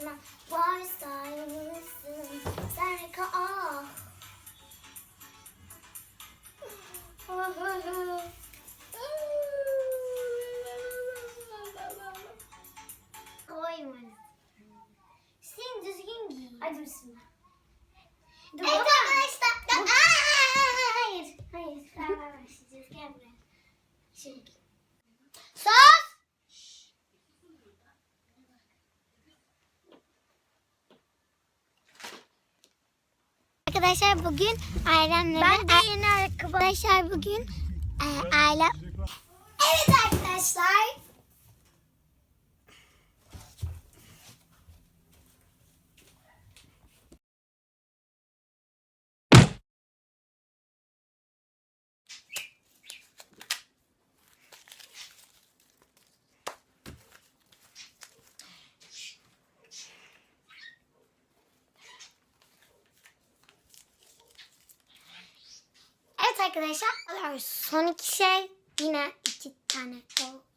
karşıma varsaymalısın. Serka ah. Koymalısın. Sen düzgün giy. Hadi bismillah. Evet arkadaşlar. Hayır. Hayır. Beraber başlayacağız. Gel buraya. Şimdi. Arkadaşlar bugün ailemle ben de yeni. Arkadaşlar bugün e, aile Evet arkadaşlar. Evet arkadaşlar son iki şey yine iki tane olacak.